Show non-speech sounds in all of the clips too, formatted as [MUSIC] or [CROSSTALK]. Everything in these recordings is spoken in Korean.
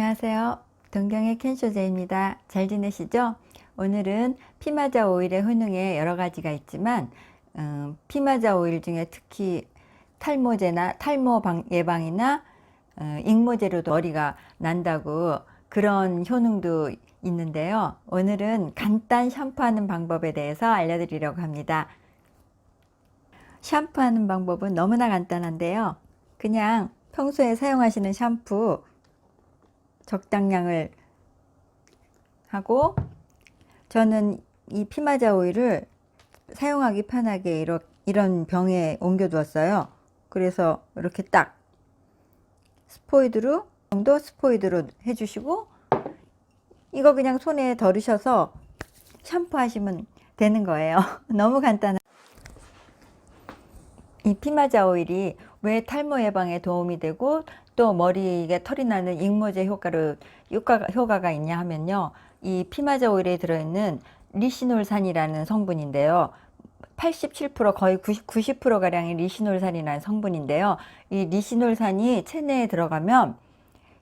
안녕하세요. 동경의 캔쇼제입니다. 잘 지내시죠? 오늘은 피마자 오일의 효능에 여러 가지가 있지만 음, 피마자 오일 중에 특히 탈모제나 탈모 방- 예방이나 어, 익모제로도 머리가 난다고 그런 효능도 있는데요. 오늘은 간단 샴푸하는 방법에 대해서 알려드리려고 합니다. 샴푸하는 방법은 너무나 간단한데요. 그냥 평소에 사용하시는 샴푸 적당량을 하고 저는 이 피마자 오일을 사용하기 편하게 이러, 이런 병에 옮겨 두었어요. 그래서 이렇게 딱 스포이드로 정도 스포이드로 해주시고 이거 그냥 손에 덜으셔서 샴푸하시면 되는 거예요. [LAUGHS] 너무 간단한. 이 피마자 오일이 왜 탈모 예방에 도움이 되고 또 머리에 털이 나는 익모제 효과로 효과가, 효과가 있냐 하면요. 이 피마자 오일에 들어있는 리시놀산이라는 성분인데요. 87% 거의 90, 90%가량이 리시놀산이라는 성분인데요. 이 리시놀산이 체내에 들어가면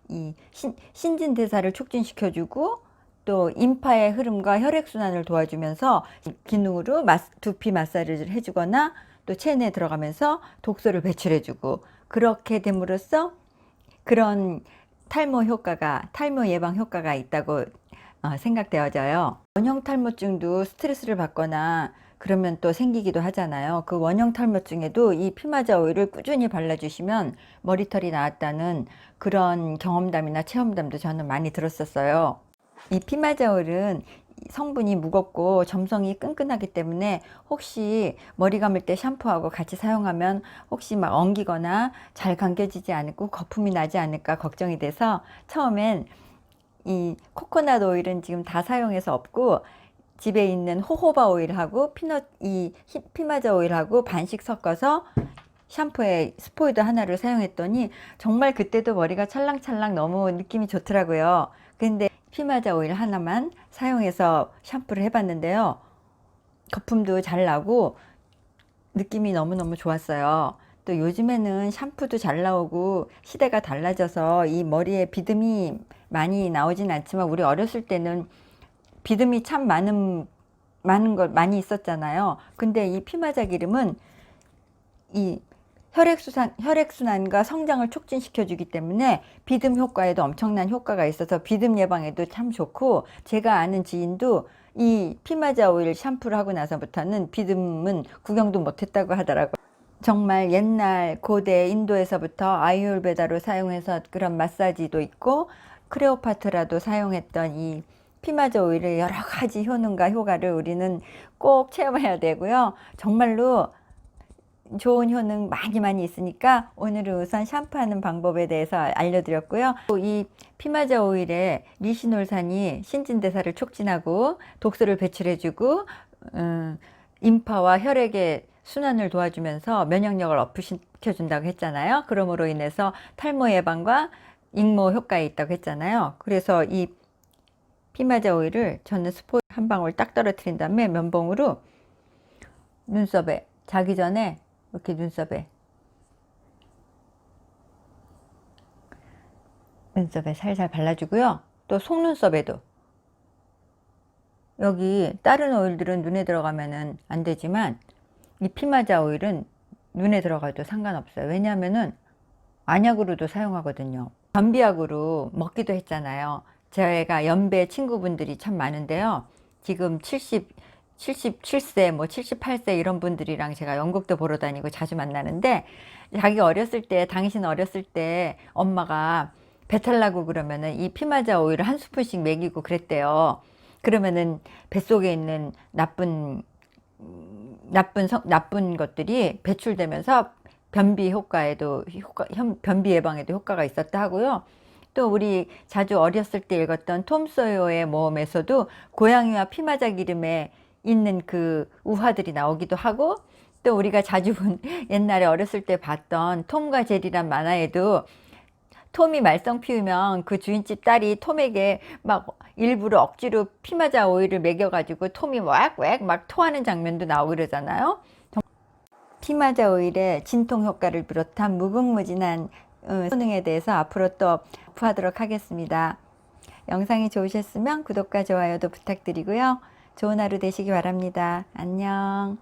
이 신, 신진 대사를 촉진시켜주고 또 임파의 흐름과 혈액 순환을 도와주면서 기능으로 마스, 두피 마사지를 해주거나 또 체내에 들어가면서 독소를 배출해주고 그렇게 됨으로써 그런 탈모 효과가 탈모 예방 효과가 있다고 어, 생각되어져요. 원형 탈모증도 스트레스를 받거나 그러면 또 생기기도 하잖아요. 그 원형 탈모증에도 이 피마자 오일을 꾸준히 발라주시면 머리털이 나왔다는 그런 경험담이나 체험담도 저는 많이 들었었어요. 이 피마자 오일은 성분이 무겁고 점성이 끈끈하기 때문에 혹시 머리 감을 때 샴푸하고 같이 사용하면 혹시 막 엉기거나 잘 감겨지지 않고 거품이 나지 않을까 걱정이 돼서 처음엔 이 코코넛 오일은 지금 다 사용해서 없고 집에 있는 호호바 오일하고 피넛 이 히- 피마자 오일하고 반씩 섞어서 샴푸에 스포이드 하나를 사용했더니 정말 그때도 머리가 찰랑찰랑 너무 느낌이 좋더라고요. 근데 피마자 오일 하나만 사용해서 샴푸를 해봤는데요. 거품도 잘 나고 느낌이 너무너무 좋았어요. 또 요즘에는 샴푸도 잘 나오고 시대가 달라져서 이 머리에 비듬이 많이 나오진 않지만 우리 어렸을 때는 비듬이 참 많은 많은 걸 많이 있었잖아요. 근데 이 피마자 기름은 이 혈액순환, 혈액순환과 성장을 촉진시켜주기 때문에 비듬 효과에도 엄청난 효과가 있어서 비듬 예방에도 참 좋고 제가 아는 지인도 이 피마자 오일 샴푸를 하고 나서부터는 비듬은 구경도 못했다고 하더라고요. 정말 옛날 고대 인도에서부터 아유르베다로 사용해서 그런 마사지도 있고 크레오파트라도 사용했던 이 피마자 오일의 여러 가지 효능과 효과를 우리는 꼭 체험해야 되고요. 정말로 좋은 효능 많이 많이 있으니까 오늘은 우선 샴푸하는 방법에 대해서 알려드렸고요. 또이 피마자 오일에 리시놀산이 신진대사를 촉진하고 독소를 배출해주고 음, 임파와 혈액의 순환을 도와주면서 면역력을 업시켜준다고 했잖아요. 그러므로 인해서 탈모 예방과 익모 효과에 있다고 했잖아요. 그래서 이 피마자 오일을 저는 스포 한 방울 딱 떨어뜨린 다음에 면봉으로 눈썹에 자기 전에 이렇게 눈썹에 눈썹에 살살 발라주고요. 또 속눈썹에도 여기 다른 오일들은 눈에 들어가면은 안 되지만 이 피마자 오일은 눈에 들어가도 상관없어요. 왜냐하면은 안약으로도 사용하거든요. 변비약으로 먹기도 했잖아요. 제가 연배 친구분들이 참 많은데요. 지금 70, 77세, 뭐 78세 이런 분들이랑 제가 연극도 보러 다니고 자주 만나는데 자기 어렸을 때, 당신 어렸을 때 엄마가 배탈 나고 그러면은 이 피마자 오일을 한 스푼씩 먹이고 그랬대요. 그러면은 뱃속에 있는 나쁜 음, 나쁜 성, 나쁜 것들이 배출되면서 변비 효과에도 효과, 현- 변비 예방에도 효과가 있었다 하고요. 또 우리 자주 어렸을 때 읽었던 톰 소요의 모험에서도 고양이와 피마자 기름에 있는 그 우화들이 나오기도 하고 또 우리가 자주 본 [LAUGHS] 옛날에 어렸을 때 봤던 톰과 제리란 만화에도 톰이 말썽 피우면 그 주인집 딸이 톰에게 막 일부러 억지로 피마자 오일을 먹여가지고 톰이 왁왁 막 토하는 장면도 나오고 그러잖아요. 피마자 오일의 진통 효과를 비롯한 무궁무진한 어, 효능에 대해서 앞으로 또 부하도록 하겠습니다. 영상이 좋으셨으면 구독과 좋아요도 부탁드리고요. 좋은 하루 되시기 바랍니다. 안녕.